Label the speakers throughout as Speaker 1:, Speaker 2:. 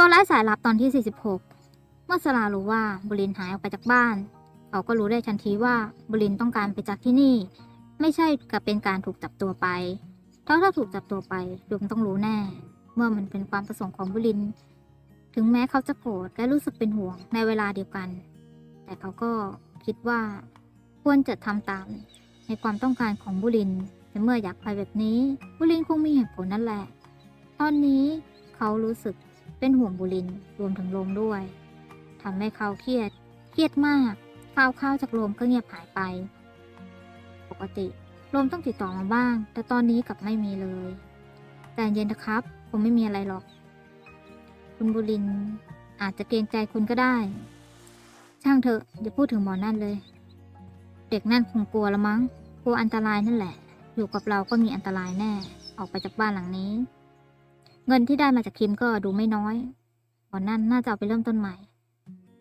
Speaker 1: ตัวร้ายสายลับตอนที่ 46 เมื่อสลารู้ว่าบุรินหายออกไปจากบ้าน เขาก็รู้ได้ทันทีว่าบุรินต้องการไปจากที่นี่ ไม่ใช่กับเป็นการถูกจับตัวไปเพราะถ้าถูกจับตัวไปดวงต้องรู้แน่ เมื่อมันเป็นความประสงค์ของบุริน ถึงแม้เขาจะโกรธและรู้สึกเป็นห่วงในเวลาเดียวกัน แต่เขาก็คิดว่าควรจะทำตามในความต้องการของบุรินแต่เมื่ออยากไปแบบนี้ บุรินคงมีเหตุผลนั่นแหละ ตอนนี้เขารู้สึก เป็นห่วงบุรินรวมถึงโรมด้วยทำให้เขาเครียด เครียดมากข่าวข่าวจากโรมก็เงียบหายไป ปกติโรมต้องติดต่อมาบ้าง แต่ตอนนี้กลับไม่มีเลย แต่เย็นนะครับ ผมไม่มีอะไรหรอก คุณบุรินอาจจะเกรงใจคุณก็ได้ ช่างเถอะอย่าพูดถึงหมอนั่นเลย เด็กนั่นคงกลัวละมั้ง กลัวอันตรายนั่นแหละ อยู่กับเราก็มีอันตรายแน่ ออกไปจากบ้านหลังนี้ เงินที่ได้มาจากคิมก็ดูไม่น้อยหมอนั่นน่าจะเอาไปเริ่มต้นใหม่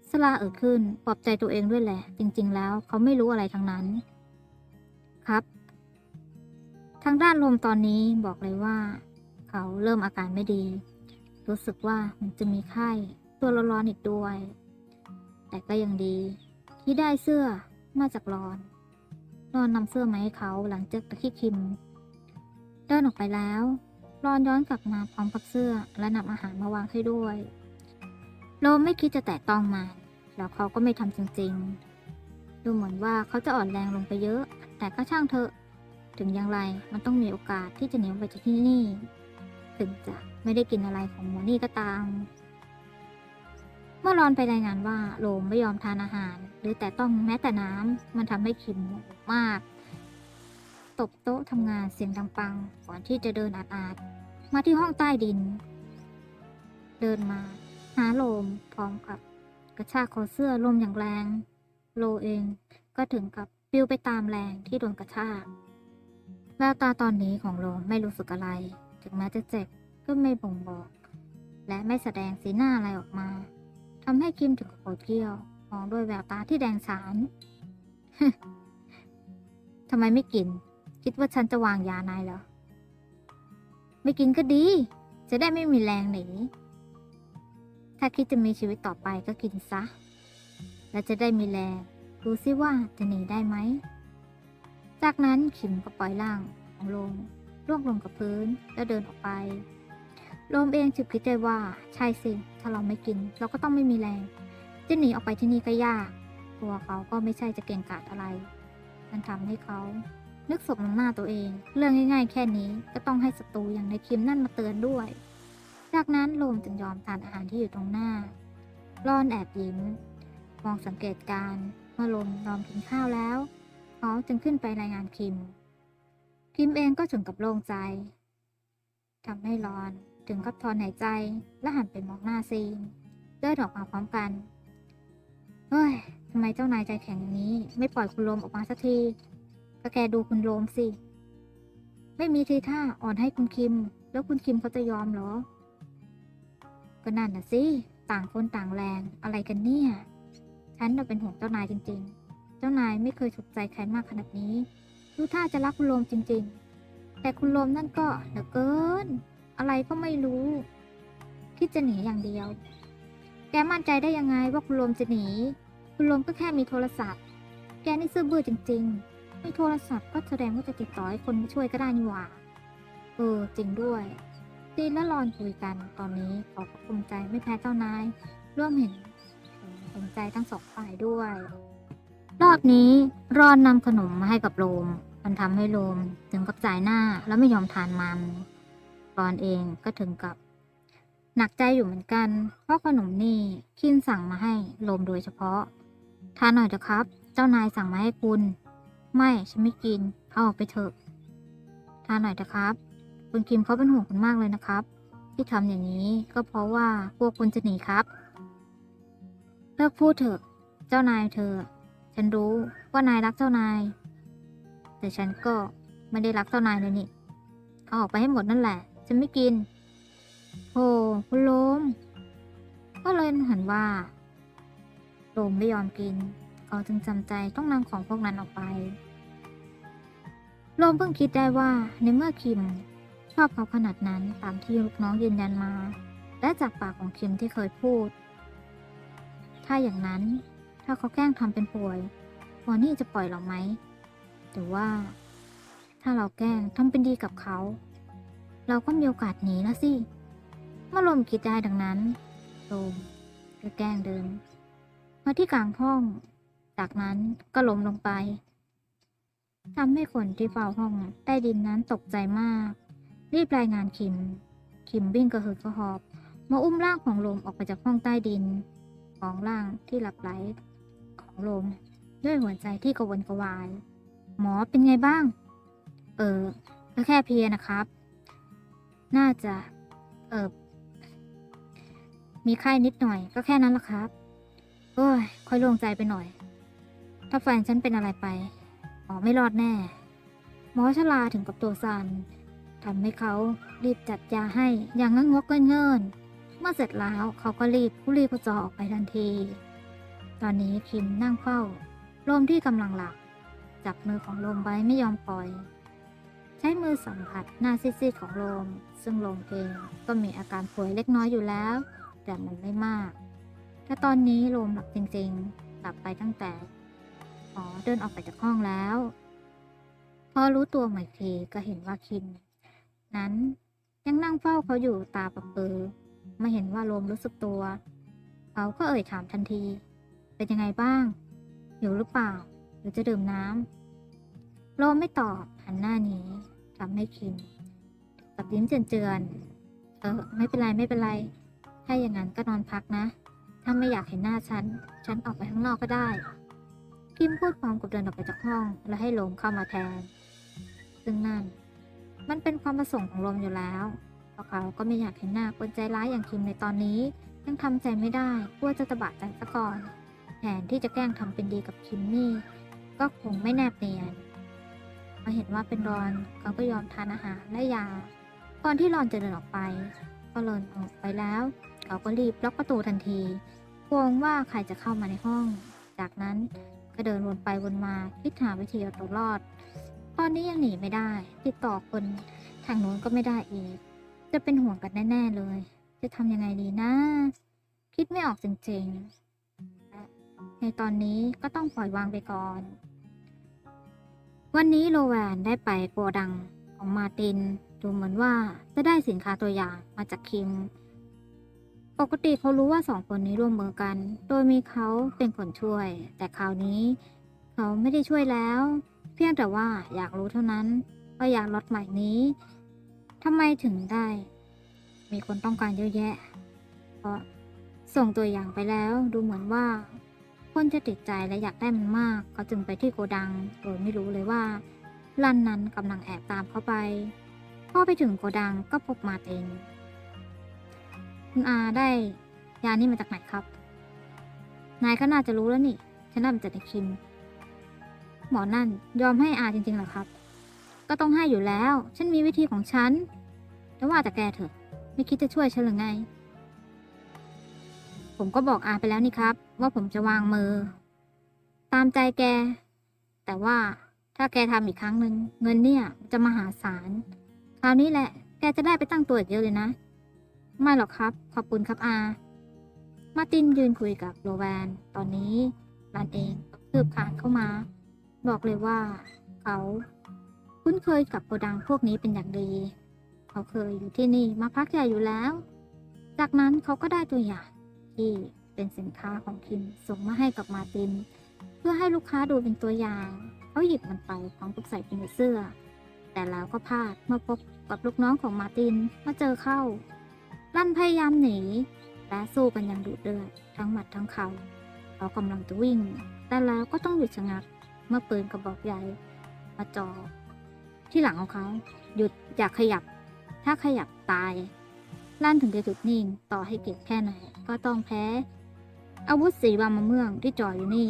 Speaker 1: สลาเอ่ยขึ้นปลอบใจตัวเองด้วยแหละ จริง ๆ แล้วเขาไม่รู้อะไรทั้งนั้น ครับ ทางด้านลมตอนนี้บอกเลยว่า เขาเริ่มอาการไม่ดี รู้สึกว่ามันจะมีไข้ ตัวร้อนๆอีกด้วย แต่ก็ยังดี ที่ได้เสื้อมาจากรอนรอนนำเสื้อมาให้เขาหลังจากที่คิม เดินออกไปแล้ว รอนย้อนกลับมาพร้อมกับเสื้อและนำอาหารมาวางให้ด้วย โลมไม่คิดจะแตะต้องมันแล้วเขาก็ไม่ทำจริงๆ ดูเหมือนว่าเขาจะอ่อนแรงลงไปเยอะ แต่ก็ช่างเถอะ ถึงอย่างไรมันต้องมีโอกาสที่จะหนีไปจากที่นี่ ถึงจะไม่ได้กินอะไรของหมอนี่ก็ตาม เมื่อรอนไปรายงานว่าโลมไม่ยอมทานอาหาร หรือแต่ต้องแม้แต่น้ำมันทำให้คิมโมโหมาก ตบโต๊ะทำงานเสียงดังปังก่อนที่จะเดินอาดๆมาที่ห้องใต้ดิน เดินมา หาโลมพร้อมกับ กระชากคอเสื้อลมอย่างแรง โลเองก็ถึงกับปลิวไปตามแรงที่โดนกระชากแววตาตอนนี้ของโลมไม่รู้สึกอะไร ถึงแม้จะเจ็บก็ไม่บ่งบอก และไม่แสดงสีหน้าอะไรออกมาทำให้คิมถึงโกรธเกี้ยวมองด้วยแววตาที่แดงฉานทำไมไม่กิน คิดว่าฉันจะวางยานายเหรอ ไม่กินก็ดี จะได้ไม่มีแรงหนี ถ้าคิดจะมีชีวิตต่อไปก็กินซะ และจะได้มีแรงดูซิว่าจะหนีได้ไหม จากนั้นขิมก็ปล่อยร่างของโลมร่วงลงกับพื้นแล้วเดินออกไปโลมเองจึกคิดได้ว่าใช่สิ ถ้าเราไม่กิน เราก็ต้องไม่มีแรง จะหนีออกไปที่นี่ก็ยาก ตัวเขาก็ไม่ใช่จะเก่งกาจอะไร มันทำให้เขา นึกสมน้ำหน้าตัวเอง เรื่องง่ายๆ แค่นี้ก็ต้องให้ศัตรูอย่างในคิมนั่นมาเตือนด้วย จากนั้นโลมจึงยอมทานอาหารที่อยู่ตรงหน้ารอนแอบยิ้ม มองสังเกตการเมื่อโลมยอมกินข้าวแล้วเขาจึงขึ้นไปรายงานคิม คิมเองก็ถึงกับโล่งใจทำให้รอนถึงกับถอนหายใจและหันไปมองหน้าซีนเดินออกมาพร้อมกัน เฮ้ยทำไมเจ้านายใจแข็งอย่างนี้ ไม่ปล่อยคุณโลมออกมาสักที ก็แกดูคุณโลมสิ ไม่มีทีท่าอ่อนให้คุณคิม แล้วคุณคิมเขาจะยอมเหรอ ก็นั่นน่ะสิ ต่างคนต่างแรงอะไรกันเนี่ย ฉันน่ะเป็นห่วงเจ้านายจริง ๆ เจ้านายไม่เคยถูกใจใครมากขนาดนี้ ดูท่าจะรักคุณโลมจริง ๆ แต่คุณโลมนั่นก็เหลือเกิน อะไรก็ไม่รู้ คิดจะหนีอย่างเดียว แกมั่นใจได้ยังไงว่าคุณโลมจะหนี คุณโลมก็แค่มีโทรศัพท์ แกนี่ซื่อบื้อจริง ๆ มีโทรศัพท์ก็แสดงว่าจะติดต่อให้คนมาช่วยก็ได้นี่หว่า เออ จริงด้วยจีนและรอนคุยกันตอนนี้เขาก็ภูมิใจไม่แพ้เจ้านาย ร่วมเห็นสนใจทั้งสองฝ่ายด้วย รอบนี้รอนนำขนมมาให้กับโลมมันทำให้โลมถึงกับจ่ายหน้าแล้วไม่ยอมทานมันรอนเองก็ถึงกับ หนักใจอยู่เหมือนกัน เพราะขนมนี่คินสั่งมาให้โลมโดยเฉพาะทานหน่อยเถอะครับ เจ้านายสั่งมาให้คุณ ไม่ฉันไม่กินเอาออกไปเถอะทานหน่อยเถอะครับ คุณคิมเขาเป็นห่วงคุณมากเลยนะครับ ที่ทำอย่างนี้ก็เพราะว่าพวกคุณจะหนีครับเลิกพูดเถอะ เจ้านายเธอ ฉันรู้ว่านายรักเจ้านาย แต่ฉันก็ไม่ได้รักเจ้านายเลยนี่เอาออกไปให้หมดนั่นแหละ ฉันไม่กินโธ่คุณโลมก็เลยเห็นว่าโลมไม่ยอมกิน เขาจึงจำใจต้องนำของพวกนั้นออกไป โลมเพิ่งคิดได้ว่าในเมื่อคิมชอบเขาขนาดนั้นตามที่ลูกน้องยืนยันมา และจากปากของคิมที่เคยพูด ถ้าอย่างนั้นถ้าเขาแกล้งทำเป็นป่วยวอนนี่จะปล่อยเราไหมหรือว่า ถ้าเราแกล้งทำเป็นดีกับเขา เราก็มีโอกาสหนีนะสิเมื่อลมคิดได้ดังนั้นลมก็แกล้งเดินมาที่กลางห้อง จากนั้นก็ล้มลงไป ทำให้คนที่เฝ้าห้องใต้ดินนั้นตกใจมาก รีบรายงานคิม คิมวิ่งกระหืดกระหอบ มาอุ้มร่างของลมออกไปจากห้องใต้ดิน ของร่างที่หลับไหลของลมด้วยหัวใจที่กระวนกระวาย หมอเป็นไงบ้าง เออก็แค่เพียนะครับ น่าจะ เออมีไข้นิดหน่อยก็แค่นั้นละครับ โอ้ย ค่อยโล่งใจไปหน่อย ถ้าแฟนฉันเป็นอะไรไป อ๋อไม่รอดแน่ หมอชลาถึงกับตัวสัน่นทำให้เขารีบจัดยาให้อย่างงกงกเงินเมื่อเสร็จแล้วเขาก็รีบผู้รีบจอออกไปทันที ตอนนี้คิมนั่งเฝ้าลมที่กำลังหลับ จับมือของลมไว้ไม่ยอมปล่อย ใช้มือสัมผัสหน้าซีดๆของลม ซึ่งลมเองก็มีอาการป่วยเล็กน้อยอยู่แล้ว แต่มันไม่มากแต่ตอนนี้ลมหลับจริงๆ หลับไปตั้งแต่ อเดินออกไปจากห้องแล้ว พอรู้ตัวใหม่ทีก็เห็นว่าคิมนั้นยังนั่งเฝ้าเขาอยู่ตาประเปอไม่เห็นว่าลมรู้สึกตัว เขาก็เอ่ยถามทันที เป็นยังไงบ้างหิวหรือเปล่า หรือจะดื่มน้ำโลมไม่ตอบหันหน้านี้ทำให้คิมกับยิ้มเจือนๆเออไม่เป็นไรไม่เป็นไร ถ้าอย่างนั้นก็นอนพักนะ ถ้าไม่อยากเห็นหน้าฉัน ฉันออกไปข้างนอกก็ได้ คิมพูดพร้อมกับเดินออกไปจากห้อง และให้ลมเข้ามาแทน ซึ่งนั่น มันเป็นความประสงค์ของลมอยู่แล้วเพราะเขาก็ไม่อยากเห็นหน้าคนใจร้ายอย่างคิมในตอนนี้ยังทำใจไม่ได้กลัวจะตะบะใจซะก่อนแทนที่จะแกล้งทำเป็นดีกับคิมนี่ก็คงไม่แนบเนียนพอเห็นว่าเป็นรอนเขาก็ยอมทานอาหารและยาก่อนที่รอนจะเดินออกไปก็เดินออกไปแล้ว เขาก็รีบล็อกประตูทันทีกลัวว่าใครจะเข้ามาในห้อง จากนั้น ก็เดินวนไปวนมาคิดหาวิธีเอาตัวรอด ตอนนี้ยังหนีไม่ได้ ติดต่อคนทางโน้นก็ไม่ได้อีก จะเป็นห่วงกันแน่ ๆเลย จะทำยังไงดีนะ คิดไม่ออกจริงๆ ในตอนนี้ก็ต้องปล่อยวางไปก่อน วันนี้โลแวนได้ไปโกดังของมาติน ดูเหมือนว่าจะได้สินค้าตัวอย่างมาจากคิม ปกติเขารู้ว่าสองคนนี้ร่วมมือกัน โดยมีเขาเป็นคนช่วย แต่คราวนี้ เขาไม่ได้ช่วยแล้ว เพียงแต่ว่าอยากรู้เท่านั้นว่ายางล็อตใหม่นี้ทำไมถึงได้ มีคนต้องการเยอะแยะ เพราะส่งตัวอย่างไปแล้วดูเหมือนว่า คนจะติดใจและอยากได้มันมาก เขาจึงไปที่โกดังโดยไม่รู้เลยว่าลันนั้นกำลังแอบตามเข้าไป พอไปถึงโกดังก็พบมาร์ติน คุณอาได้ยานี่มาจากไหนครับ นายก็น่าจะรู้แล้วนี่ ฉันได้มาจากในคิม หมอนั่นยอมให้อาจริงๆหรอครับ ก็ต้องให้อยู่แล้ว ฉันมีวิธีของฉันแต่ว่าแต่แกเถอะ ไม่คิดจะช่วยฉันหรือไง ผมก็บอกอาไปแล้วนี่ครับ ว่าผมจะวางมือ ตามใจแก แต่ว่าถ้าแกทำอีกครั้งหนึ่งเงินเนี่ยจะมหาศาล คราวนี้แหละ แกจะได้ไปตั้งตัวเยอะเลยนะ ไม่หรอกครับ ขอบคุณครับอา มาตินยืนคุยกับโรแวน ตอนนี้รันเองก็คืบคานเข้ามา บอกเลยว่า เขา คุ้นเคยกับโกดังพวกนี้เป็นอย่างดี เขาเคยอยู่ที่นี่มาพักใหญ่อยู่แล้ว จากนั้นเขาก็ได้ตัวอย่างที่เป็นสินค้าของคิมส่งมาให้กับมาติน เพื่อให้ลูกค้าดูเป็นตัวอย่าง เขาหยิบมันไปพร้อมกับใส่ไปในเสื้อ แต่แล้วก็พลาดเมื่อพบกับลูกน้องของมาตินมาเจอเข้า ลั่นพยายามหนี และสู้กันอย่างดุเดือดทั้งหมัดทั้งเข่าเขากำลังจะวิ่ง แต่แล้วก็ต้องหยุดชะงัก เมื่อปืนกระบอกใหญ่มาจ่อที่หลังของเขา หยุดอย่าขยับ ถ้าขยับตาย ลั่นถึงจะหยุดนิ่งต่อให้เก่งแค่ไหนก็ต้องแพ้ อาวุธสีวามะเมืองที่จ่ออยู่นี่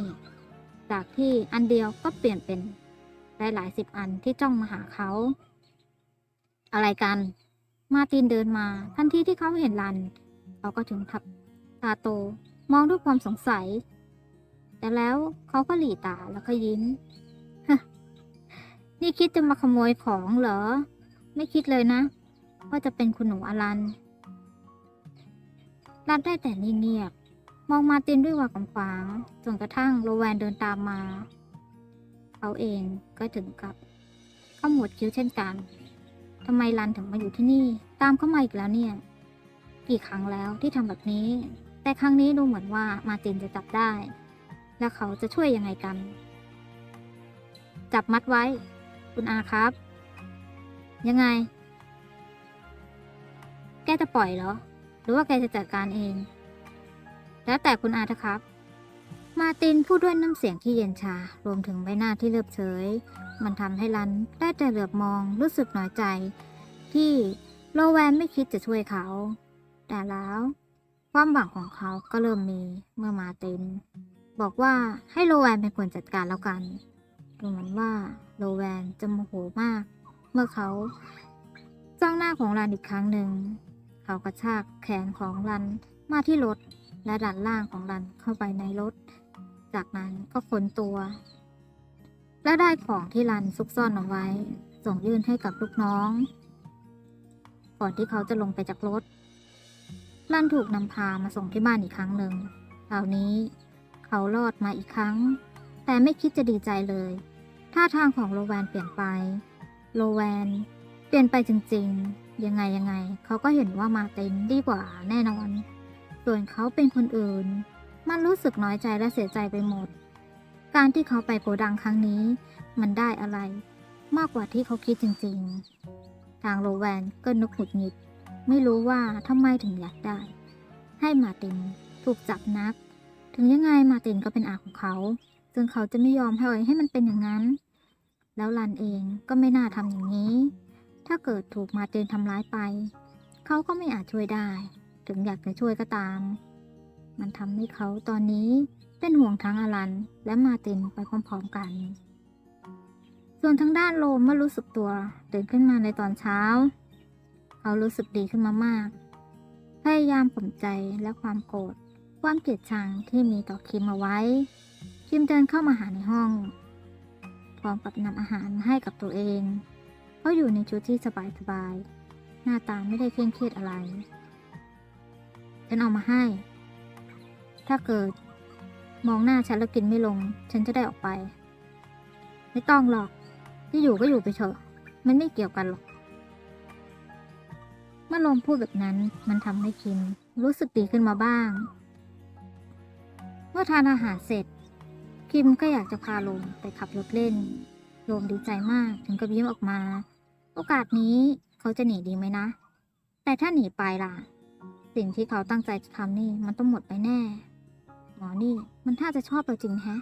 Speaker 1: จากที่อันเดียวก็เปลี่ยนเป็นหลายหลายสิบอันที่จ้องมาหาเขา อะไรกัน มาตินเดินมา ทันทีที่เขาเห็นลัน เขาก็ถึงทับตาโต มองด้วยความสงสัย แต่แล้วเขาก็หลีตาแล้วก็ยิ้มนี่คิดจะมาขโมยของเหรอ ไม่คิดเลยนะว่าจะเป็นคุณหนูอลันรับได้แต่นิ่งเงียบ มองมาตินด้วยวาดขวางจนกระทั่งโรแวนเดินตามมา เขาเองก็ถึงกับขมวดคิ้วเช่นกัน ทำไมรันถึงมาอยู่ที่นี่ ตามเข้ามาอีกแล้วเนี่ย กี่ครั้งแล้วที่ทำแบบนี้ แต่ครั้งนี้ดูเหมือนว่ามาร์ตินจะจับได้ แล้วเขาจะช่วยยังไงกัน จับมัดไว้ คุณอาครับ ยังไง แกจะปล่อยเหรอ หรือว่าแกจะจัดการเอง แล้วแต่คุณอาเถอะครับ มาตินพูดด้วยน้ำเสียงที่เย็นชา รวมถึงใบหน้าที่เรียบเฉย มันทำให้รันได้แต่เหลือบมองรู้สึกน้อยใจ ที่โลแวนไม่คิดจะช่วยเขา แต่แล้วความหวังของเขาก็เริ่มมีเมื่อมาติน บอกว่าให้โลแวนเป็นคนจัดการแล้วกัน ดูเหมือนว่าโลแวนจะโมโหมาก เมื่อเขาจ้องหน้าของรันอีกครั้งหนึ่ง เขากระชากแขนของรันมาที่รถ และดันล่างของรันเข้าไปในรถ จากนั้นก็ค้นตัว และได้ของที่รันซุกซ่อนเอาไว้ ส่งยื่นให้กับลูกน้อง ก่อนที่เขาจะลงไปจากรถ รันถูกนำพามาส่งที่บ้านอีกครั้งหนึ่งคราวนี้ เขารอดมาอีกครั้ง แต่ไม่คิดจะดีใจเลย ท่าทางของโลแวนเปลี่ยนไป โลแวนเปลี่ยนไปจริงๆ ยังไงยังไง เขาก็เห็นว่ามาร์ตินดีกว่าแน่นอน ส่วนเขาเป็นคนอื่น มันรู้สึกน้อยใจและเสียใจไปหมด การที่เขาไปโกดังครั้งนี้ มันได้อะไร มากกว่าที่เขาคิดจริงๆ ทางโลแวนก็นึกหงุดหงิด ไม่รู้ว่าทำไมถึงอยากได้ ให้มาตินถูกจับนัก ถึงยังไงมาตินก็เป็นอาของเขาซึ่งเขาจะไม่ยอมให้ให้มันเป็นอย่างนั้น แล้วลันเองก็ไม่น่าทำอย่างนี้ ถ้าเกิดถูกมาตินทำร้ายไป เขาก็ไม่อาจช่วยได้ ถึงอยากจะช่วยก็ตาม มันทำให้เขาตอนนี้เป็นห่วงทั้งอลันและมาตินไปพร้อมๆกัน ส่วนทางด้านโลมเมื่อรู้สึกตัวตื่นขึ้นมาในตอนเช้า เขารู้สึกดีขึ้นมามาก พยายามข่มใจและความโกรธความเกลียดชังที่มีต่อคิมเอาไว้ คิมเดินเข้ามาหาในห้อง พร้อมกับนำอาหารให้กับตัวเอง เขาอยู่ในชุดที่สบายๆ หน้าตาไม่ได้เคร่งเครียดอะไร ฉันเอามาให้ ถ้าเกิด มองหน้าฉันแล้วกินไม่ลง ฉันจะได้ออกไป ไม่ต้องหรอกที่อยู่ก็อยู่ไปเถอะ มันไม่เกี่ยวกันหรอก เมื่อลมพูดแบบนั้นมันทำให้คิมรู้สึกดีขึ้นมาบ้าง เมื่อทานอาหารเสร็จ คิมก็อยากจะพาลมไปขับรถเล่น ลมดีใจมากถึงกับยิ้มออกมา โอกาสนี้เขาจะหนีดีไหมนะ แต่ถ้าหนีไปล่ะ สิ่งที่เขาตั้งใจจะทำนี่มันต้องหมดไปแน่ หมอนี่มันถ้าจะชอบเราจริงแฮะ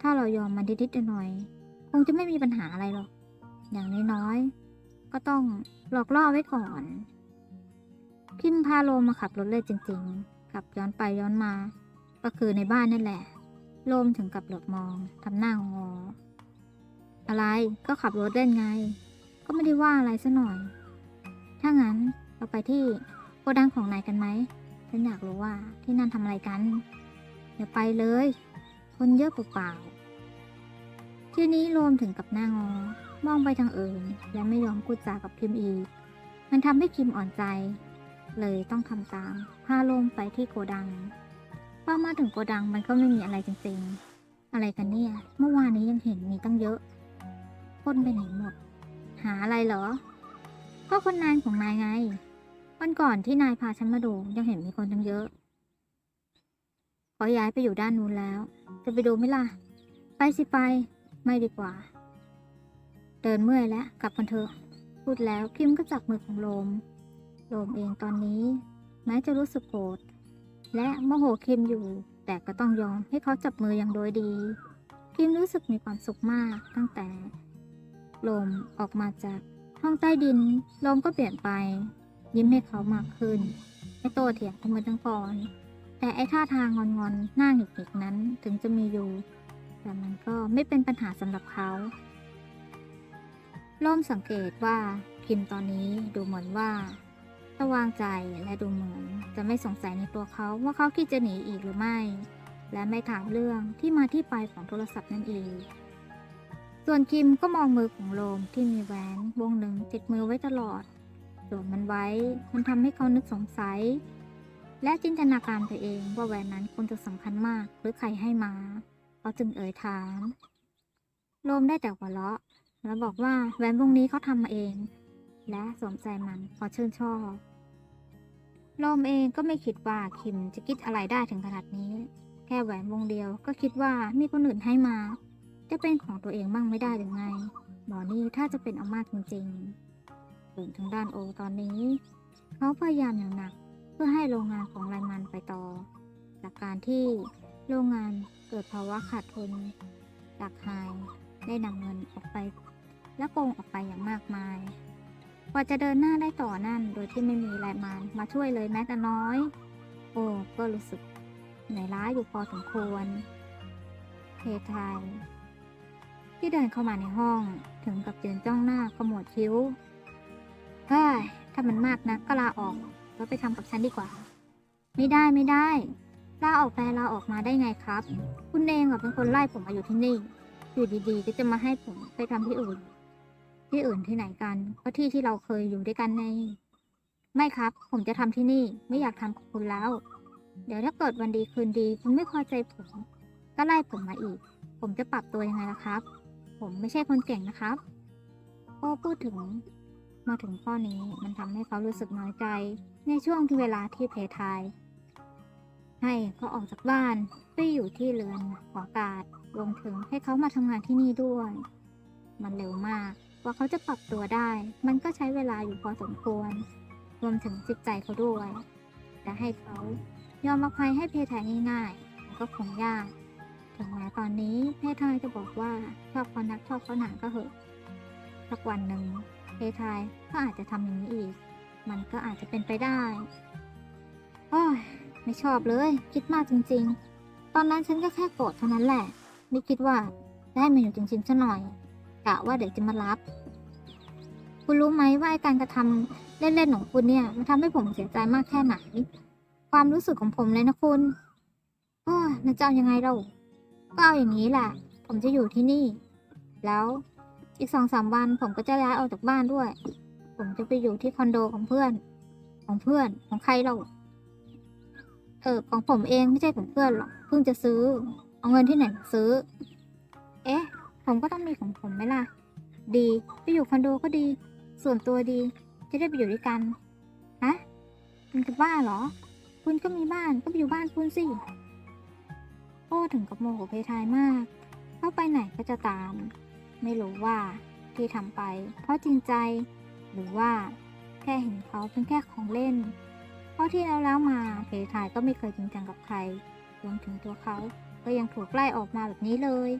Speaker 1: ถ้าเรายอมมันนิดๆหน่อยๆคงจะไม่มีปัญหาอะไรหรอก อย่างน้อยๆ ก็ต้องหลอกล่อไว้ก่อนคิมพาโลมมาขับรถเล่จริงๆ ขับย้อนไปย้อนมา ก็คือในบ้านนั่นแหละ โลมถึงกับหลบมองทำหน้างอ อะไรก็ขับรถเล่นไง ก็ไม่ได้ว่าอะไรซะหน่อย ถ้างั้นเราไปที่โกดังของนายกันไหมฉันอยากรู้ว่าที่นั่นทำอะไรกัน อย่าไปเลย คนเยอะเปล่าๆทีนี้โลมถึงกับหน้างอ มองไปทางอื่น และไม่ยอมพูดจากับคิมอีก มันทำให้คิมอ่อนใจ เลยต้องทำตาม พาลมไปที่โกดังพอมาถึงโกดังมันก็ไม่มีอะไรจริงๆ อะไรกันเนี่ย เมื่อวานนี้ยังเห็นมีตั้งเยอะคนไปไหนหมด หาอะไรเหรอ ก็คนนานของนายไง วันก่อนที่นายพาฉันมาดูยังเห็นมีคนตั้งเยอะ ขอย้ายไปอยู่ด้านนู้นแล้ว จะไปดูไหมล่ะ ไปสิไป ไม่ดีกว่า เดินเมื่อยแล้ว กลับกันเถอะ พูดแล้วคิมก็จับมือของโลม โลมเองตอนนี้ แม้จะรู้สึกโกรธและโมโหคิมอยู่ แต่ก็ต้องยอมให้เขาจับมืออย่างโดยดี คิมรู้สึกมีความสุขมากตั้งแต่ ลมออกมาจากห้องใต้ดิน ลมก็เปลี่ยนไป ยิ้มให้เขามากขึ้น ไม่โตเถียงเขาเหมือนตั้งก่อน แต่ไอ้ท่าทางงอนๆหน้าหงิกๆนั้นถึงจะมีอยู่ แต่มันก็ไม่เป็นปัญหาสำหรับเขาลมสังเกตว่าคิมตอนนี้ดูเหมือนว่าจะวางใจและดูเหมือนจะไม่สงสัยในตัวเขาว่าเขาคิดจะหนีอีกหรือไม่ และไม่ถามเรื่องที่มาที่ไปของโทรศัพท์นั่นเอง ส่วนคิมก็มองมือของโลมที่มีแหวนวงหนึ่งติดมือไว้ตลอดสวมมันไว้มันทำให้เขานึกสงสัย และจินตนาการตัวเองว่าแหวนนั้นคงจะสำคัญมากหรือใครให้มาเขาจึงเอ่ยถามโลมได้แต่หัวเราะ แล้วบอกว่าแหวนวงนี้เขาทำมาเอง และสวมใจมันพอชื่นชอบโลมเองก็ไม่คิดว่าคิมจะคิดอะไรได้ถึงขนาดนี้ แค่แหวนวงเดียวก็คิดว่ามีคนอื่นให้มา จะเป็นของตัวเองบ้างไม่ได้หรือไง หมอนี่ถ้าจะเป็นเอามากจริงๆส่วนทางด้านโอตอนนี้ เขาพยายามอย่างหนัก เพื่อให้โรงงานของไรมันไปต่อจากการที่โรงงานเกิดภาวะขาดทุนจากไฮได้นำเงินออกไป และโกงออกไปอย่างมากมาย กว่าจะเดินหน้าได้ต่อนั่นโดยที่ไม่มีไรมันมาช่วยเลยแม้แต่น้อย โอ้ก็รู้สึกเหนื่อยล้าอยู่พอสมควรเทไทยที่เดินเข้ามาในห้องถึงกับยืนจ้องหน้าขมวดคิ้วเฮ้ยถ้ามันมากนะก็ลาออก แล้วไปทำกับฉันดีกว่า ไม่ได้ไม่ได้ลาออกไปลาออกมาได้ไงครับ คุณเองอะเป็นคนไล่ผมมาอยู่ที่นี่ อยู่ดีๆ ก็จะมาให้ผมไปทำที่อื่น ที่อื่นที่ไหนกัน ก็ที่ที่เราเคยอยู่ด้วยกันใน ไม่ครับ ผมจะทำที่นี่ไม่อยากทำกับคุณแล้ว เดี๋ยวถ้าเกิดวันดีคืนดี คุณไม่พอใจผม ก็ไล่ผมมาอีก ผมจะปรับตัวยังไงล่ะครับ ผมไม่ใช่คนเก่งนะครับพอพูดถึง มาถึงข้อนี้มันทำให้เขารู้สึกน้อยใจ ในช่วงที่เวลาที่เพทาย ให้เขาออกจากบ้านไปอยู่ที่เรือนหอกาศรวมถึงให้เขามาทำงานที่นี่ด้วย มันเร็วมากกว่าเขาจะปรับตัวได้ มันก็ใช้เวลาอยู่พอสมควร รวมถึงจิตใจเขาด้วยจะให้เขายอมอภัยให้เพทายง่ายๆมันก็คงยากถึงแม้ตอนนี้เพทายจะบอกว่าชอบคนนักชอบเขาหนาก็เหอะสักวันหนึ่ง เพทายก็อาจจะทำอย่างนี้อีก มันก็อาจจะเป็นไปได้โอ้ยไม่ชอบเลย คิดมากจริง ๆ ตอนนั้นฉันก็แค่โกรธเท่านั้นแหละ ไม่คิดว่าได้มาอยู่จริงๆซะหน่อยกะว่าเดี๋ยวจะมารับ คุณรู้ไหมว่าไอการกระทำเล่นๆของคุณเนี่ยมันทำให้ผมเสียใจมากแค่ไหน ความรู้สึกของผมเลยนะคุณโอ้ยแล้วจะเอายังไงเราก็เอาอย่างนี้แหละ ผมจะอยู่ที่นี่ แล้ว อีกสองสามวันผมก็จะย้ายออกจากบ้านด้วย ผมจะไปอยู่ที่คอนโดของเพื่อน ของเพื่อนของใครเราเออของผมเองไม่ใช่ของเพื่อนหรอกเพิ่งจะซื้อ เอาเงินที่ไหนซื้อ เอ๊ะ ผมก็ต้องมีของผมไหมล่ะ ดีไปอยู่คอนโดก็ดี ส่วนตัวดี จะได้ไปอยู่ด้วยกันฮะคุณจะบ้าเหรอ คุณก็มีบ้านก็ไปอยู่บ้านคุณสิโอ้ถึงกับโมโหเพทายมาก เข้าไปไหนก็จะตาม ไม่รู้ว่าที่ทำไป เพราะจริงใจ หรือว่าแค่เห็นเขาเป็นแค่ของเล่น เพราะที่แล้วแล้วมาเพทายก็ไม่เคยจริงจังกับใครรวมถึงตัวเขาก็ยังถูกไล่ออกมาแบบนี้เลย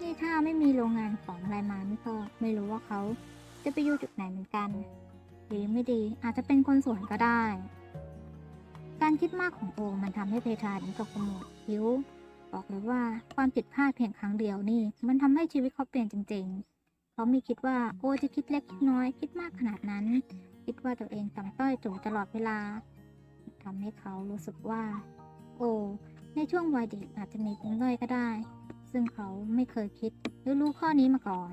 Speaker 1: นี่ถ้าไม่มีโรงงานของไรมานี่ก็ไม่รู้ว่าเขาจะไปอยู่จุดไหนเหมือนกันดีไม่ดีอาจจะเป็นคนสวนก็ได้ การคิดมากของโอมันทำให้เพทายถึงกับขมวดคิ้ว บอกเลยว่าความผิดพลาดเพียงครั้งเดียวนี่ มันทำให้ชีวิตเขาเปลี่ยนจริง ๆ เขาไม่คิดว่าโอจะคิดเล็กคิดน้อยคิดมากขนาดนั้น คิดว่าตัวเองต่ำต้อยตู่ตลอดเวลาทำให้เขารู้สึกว่า โอ ในช่วงวัยเด็กอาจจะมีปมด้อยก็ได้ ซึ่งเขาไม่เคยคิดหรือรู้ข้อนี้มาก่อน